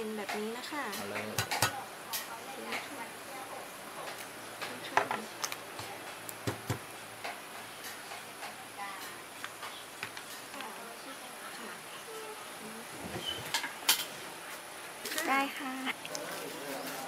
เป็นแบบนี้นะคะเอาเลยได้ค่ะ